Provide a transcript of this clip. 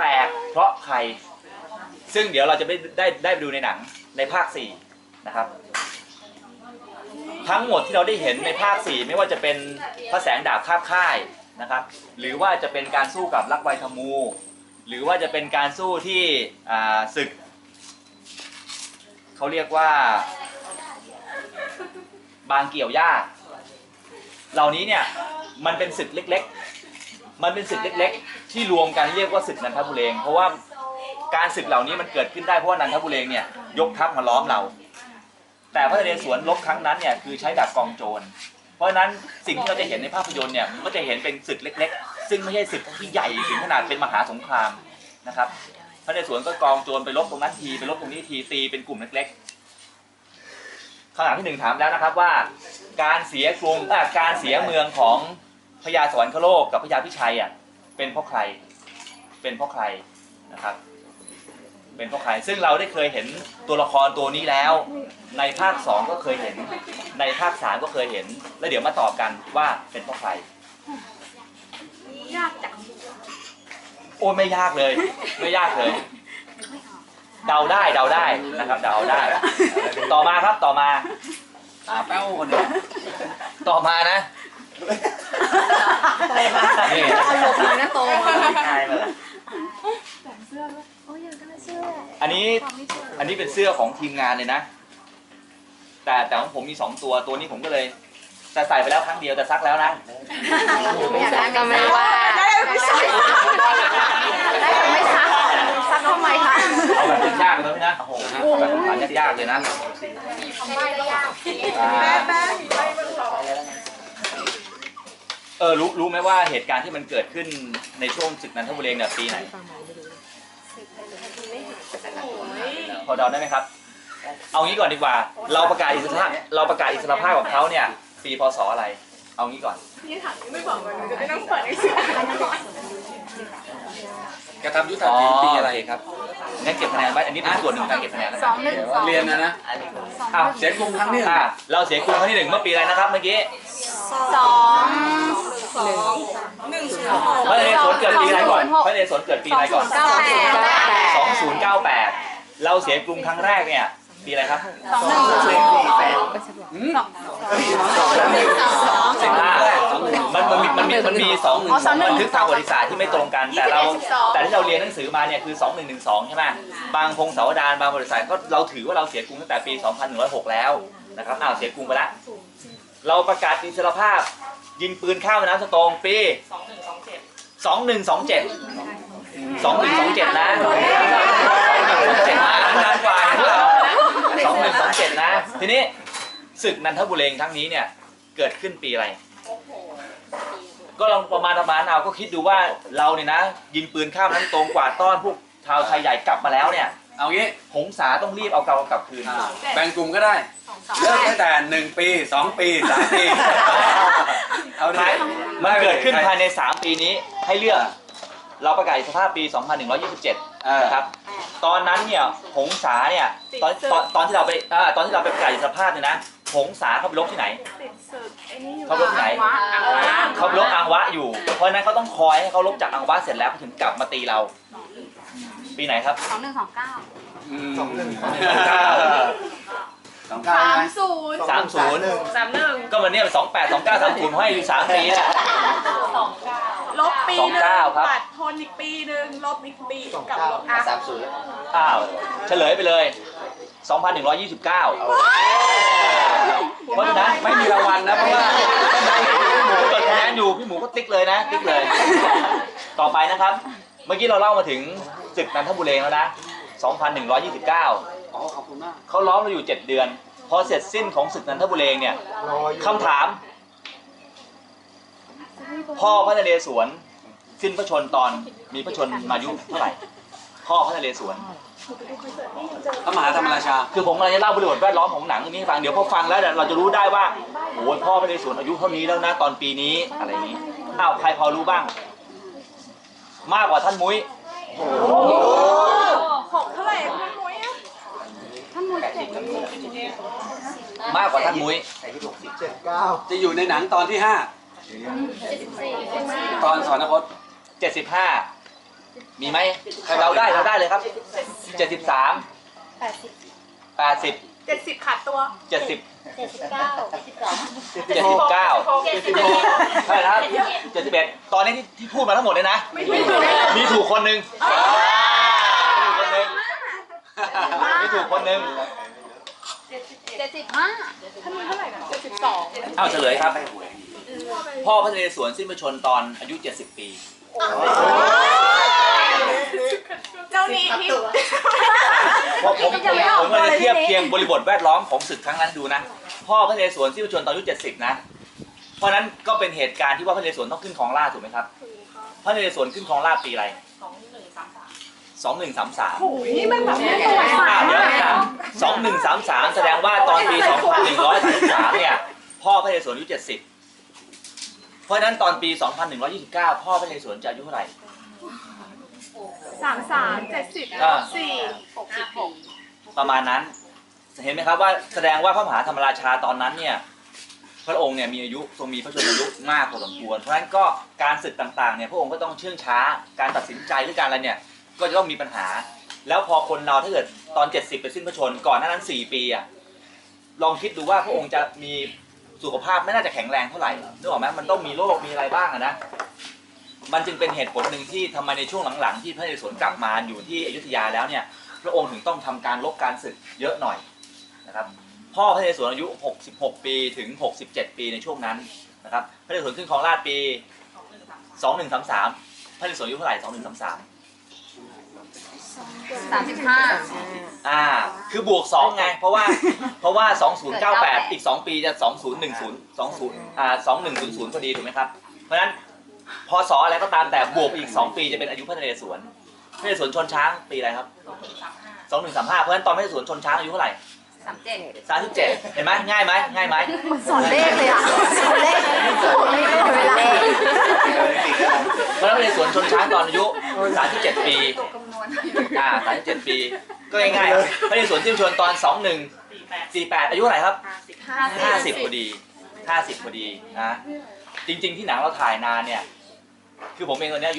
แตกเพราะใคร ซึ่งเดี๋ยวเราจะได้ได้ได้ไปดูในหนังในภาค4นะครับ ทั้งหมดที่เราได้เห็นในภาค 4 ไม่ว่าจะเป็นพระแสงดาบคาบค่ายนะครับ หรือว่าจะเป็นการสู้กับลักไวทมู หรือว่าจะเป็นการสู้ที่ศึกเขาเรียกว่าบางเกี่ยวหญ้า เหล่านี้เนี่ยมันเป็นศึกเล็ก มันเป็นศึกเล็กๆ ที่รวมกันเรียกว่าศึกนันทบุเรงเพราะว่าการศึกเหล่านี้มันเกิดขึ้นได้เพราะว่านันทบุเรงเนี่ยยกทัพมาล้อมเรา แต่พระนเรศวรลบครั้งนั้นเนี่ยคือใช้แบบกองโจร เพราะฉะนั้นสิ่งที่เราจะเห็นในภาพยนตร์เนี่ยมันก็จะเห็นเป็นศึกเล็ก ๆ ซึ่งไม่ใช่ศึกที่ใหญ่ถึงขนาดเป็นมหาสงครามนะครับพระนเรศวรก็กองโจรไปลบตรงนั้นทีไปลบตรงนี้ทีตีเป็นกลุ่มเล็กๆคำถามที่หนึ่งถามแล้วนะครับว่า การเสียกรุงการเสียเมืองของ พญาสวรรคโลกกับพญาพิชัยอะเป็นเพราะใครเป็นเพราะใครนะครับ เป็นเพราะใครซึ่งเราได้เคยเห็นตัวละครตัวนี้แล้ว ในภาค 2 ก็เคยเห็น ในภาค 3 ก็เคยเห็น แล้วเดี๋ยวมาตอบกันว่าเป็นเพราะใครยากจังโอ้ไม่ยากเลย ไม่ยากเลย เดาได้เดาได้นะครับ เดาได้ ต่อมาครับต่อมาตาแป้วคนเดียวต่อมานะ นี่เอาหลบเลยนะโตใช่เลยโอ้ยอยากได้เสื้ออันนี้ความไม่เจออันนี้เป็นเสื้อของทีมงานเลยนะ แต่แต่ของผมมีสองตัว ตัวนี้ผมก็เลยแต่ใส่ไปแล้วครั้งเดียวแต่ซักแล้วนะอยากได้ก็ไม่ว่าได้ไม่ซักได้ก็ไม่ซักซักทำไมคะเอาแบบยากๆเลยนะโอ้โหแบบผ่านยากๆเลยนะอ่า เออรู้รู้ไหมว่าเหตุการณ์ที่มันเกิดขึ้นในช่วงศึกนันทบุรีเนี่ยปีไหนพอเดาได้ไหมครับ เอางี้ก่อนดีกว่า เราประกาศอิสรภาพเราประกาศอิสรภาพของเขาเนี่ยปีพศอะไร เอางี้ก่อนกระทำยุทธศาสตร์ปีอะไรครับงั้นเก็บคะแนนไว้อันนี้เป็นส่วนหนึ่งของการเก็บคะแนนแล้วสองหนึ่งสองเรียนนะนะอ้าวเสียกรุงครั้งที่หนึ่งอ่าเราเสียกรุงครั้งที่หนึ่งเมื่อปีอะไรนะครับเมื่อกี้สอง หพระนเรศวรเกิดปีอะไรก่อนพระนเรศวรเกิดปีอะไรก่อนเก้าแปด2098เราเสียกรุงครั้งแรกเนี่ยปีอะไรครับสองหนึ่งสองอืมสองหนึ่งสองเสียงครั้งแรกสองหนึ่งมันมันมีมันมีมันมีสองอ๋อสองหนึ่งบันทึกทางประวัติศาสตร์ที่ไม่ตรงกัน แต่เรายี่สิบเอ็ดสิบสองแต่ที่เราเรียนหนังสือมาเนี่ยคือ2112ใช่ไหมบางพงศาวดารบางบริษัทก็เราถือว่าเราเสียกรุงตั้งแต่ปี2106แล้วนะครับอ้าวเสียกรุงไปละ เราประกาศอิสรภาพ ยิงปืนข้ามแม่น้ำสตงปี2127 2127นะ2127นะนานกว่าเห็นเปล่า2127นะ ทีนี้ศึกนันทบุรีครั้งนี้เนี่ยเกิดขึ้นปีอะไร ก็ลองประมาณประมาณเอาก็คิดดูว่าเราเนี่ยนะ ยิงปืนข้ามน้ำตรงกวาดต้อนพวกชาวไทยใหญ่กลับมาแล้วเนี่ย เอางี้หงสาต้องรีบเอาเกากลับคืนอ่าแบ่งกลุ่มก็ได้เริ่มตั้งแต่หนึ่งปีสองปีสามปี เอาดิภายมันเกิดขึ้นภายใน 3 ปีนี้ให้เลือก เราประกาศอิสรภาพปี 2127 เออนะครับตอนนั้นเนี่ยหงสาเนี่ยตอนตอนตอนที่เราไปอ่าตอนที่เราไปประกาศอิสรภาพเนี่ยนะหงสาเขาไปลบที่ไหน ติดศึกไอ้นี่อยู่เขาลบที่ไหนเขาลบอังวะอยู่ เพราะฉะนั้นเขาต้องคอยให้เขาลบจากอังวะเสร็จแล้วเขาถึงกลับมาตีเรา ปีไหนครับสองหนึ่งสองเก้าอืมสองหนึ่งสองเก้าสาใช่มไหมศูนย์สามศูนย์ก็มันเนี่ยสองแปดสองเก้าสามศูนย์ให้อยู่สามปีแล้วลบปีสองหนึงเก้าครับปัดทนอีกปีหนึงลบอีกปีกับลบอะสามศูนย์อ้าวเฉลยไปเลย2,129เพราะฉะนั้นไม่มีรางวัลนะเพราะว่าพี่หมูจดคะแนนอยู่พี่หมูก็ติ๊กเลยนะติ๊กเลย ต่อไปนะครับเมื่อกี้เราเล่ามาถึงศึกนันทบุรีแล้วนะ 2,129 อ๋อขอบคุณมาก เขาล้อมเราอยู่ 7 เดือน พอเสร็จสิ้นของศึกนันทบุรีเนี่ยรออยู่คำถาม พ่อพระนเรศวรสิ้นพระชนม์ตอนมีพระชนมายุเท่าไหร่ พ่อพระนเรศวรพระมหาธรรมราชา คือผมกำลังจะเล่าบริบทแวดล้อมของหนังอันนี้ให้ฟัง เดี๋ยวพอฟังแล้วเนี่ยเราจะรู้ได้ว่าโอ้ยพ่อพระนเรศวรอายุเท่านี้แล้วนะตอนปีนี้อะไรอย่างนี้ อ้าวใครพอรู้บ้าง มากกว่าท่านมุ้ย หกเท่าไหร่คุณนุ้ยอะมากกว่าท่านมุ้ยเจ็ดเก้าจะอยู่ในหนังตอนที่ห้าตอนสอนคต75 มีไหมเราได้เราได้เลยครับเจ็ดสิบสามแปดสิบแปดสิบเจ็ดสิบขาดตัวเจ็ดสิบเจ็ดสิบเก้าเจ็ดสิบสอง เจ็ดสิบเก้าเจ็ดสิบหกเท่าไหร่นะครับเจ็ดสิบเอ็ดตอนนี้ที่ที่พูดมาทั้งหมดเลยนะไม่ถูกเลยมีถูกคนหนึ่งมีถูกคนหนึ่งมีถูกคนหนึ่งเจ็ดสิบห้าท่านนี้เท่าไหร่นะเจ็ดสิบสองเอาเฉลยครับ พ่อพระนเรศวรสิ้นพระชนม์ตอนอายุ 70 ปี เจ้านี้ที่เพราะผมผมผมก็จะเทียบเคียงบริบทแวดล้อมของศึกครั้งนั้นดูนะ พ่อพระนเรศวรสิ้นพระชนม์ตอนอายุ70นะ เพราะฉะนั้นก็เป็นเหตุการณ์ที่ว่าพระนเรศวรต้องขึ้นครองราชย์ถูกไหมครับ พระนเรศวรขึ้นครองราชย์ปีอะไรสองหนึ่งสามสามโอ้ยนี่มันแบบไม่ตัวสาอ่ามเดี๋ยวอะนะสองหนึ่งสามสามแสดงว่าตอนปีสองพันหนึ่งร้อยสามสิบสามเนี่ยพ่อพระนเรศวรอายุเจ็ดสิบเพราะฉะนั้นตอนปีสองพันหนึ่งร้อยยี่สิบเก้าพ่อพระนเรศวรจะอายุเท่าไหร่ สามสามเจ็ดสิบอ่า สี่หกสิบหกประมาณนั้น เห็นไหมครับว่าแสดงว่าพระมหาธรรมราชาตอนนั้นเนี่ยพระองค์เนี่ยมีอายุทรงมีพระชนมายุมากพอสมควร เพราะฉะนั้นก็การศึกต่างๆเนี่ยพระองค์ก็ต้องเชื่องช้าการตัดสินใจหรือการอะไรเนี่ยก็จะต้องมีปัญหา แล้วพอคนเราถ้าเกิดตอน 70ไปสิ้นพระชนม์ก่อนหน้านั้น 4 ปีอะลองคิดดูว่าพระองค์จะมีสุขภาพไม่น่าจะแข็งแรงเท่าไหร่นึกออกไหมมันต้องมีโรคมีอะไรบ้างอะนะ มันจึงเป็นเหตุผลหนึ่งที่ทำไมในช่วงหลังๆ ที่พระนเรศวรกลับมาอยู่ที่อยุธยาแล้วเนี่ย พระองค์ถึงต้องทำการลบการศึกเยอะหน่อยนะครับ พ่อพระนเรศวรอายุ 66 ปีถึง 67 ปีในช่วงนั้นนะครับ พระนเรศวรขึ้นครองราชย์ปี 2133 พระนเรศวรอายุเท่าไหร่ 2133 สามสิบห้า อ่า คือบวก 2 ไง เพราะว่า เพราะว่า 2098 อีก 2 ปีจะ 2010 20อ่า2100พอดีถูกไหมครับ เพราะฉะนั้น พศอะไรก็ตามแต่บวกอีก 2 ปีจะเป็นอายุพระนเรศวรพระนเรศวรชนช้างปีอะไรครับ2135เพราะฉะนั้นตอนพระนเรศวรชนช้างอายุเท่าไหร่สามเจ็ด37เห็นไหมง่ายไหมง่ายไหมสอนเลขเลยอะสอนเลขสอนเลขเวลาเพราะฉะนั้นพระนเรศวรชนช้างตอนอายุ37ปีอ่า37ปี ก็ง่ายๆครับพระนเรศวรสิ้นชนตอน21 48อายุเท่าไหร่ครับ50พอดี50พอดีนะจริง ๆ ที่หนังเราถ่ายนานเนี่ย คือผมเองตอนนี้อายุ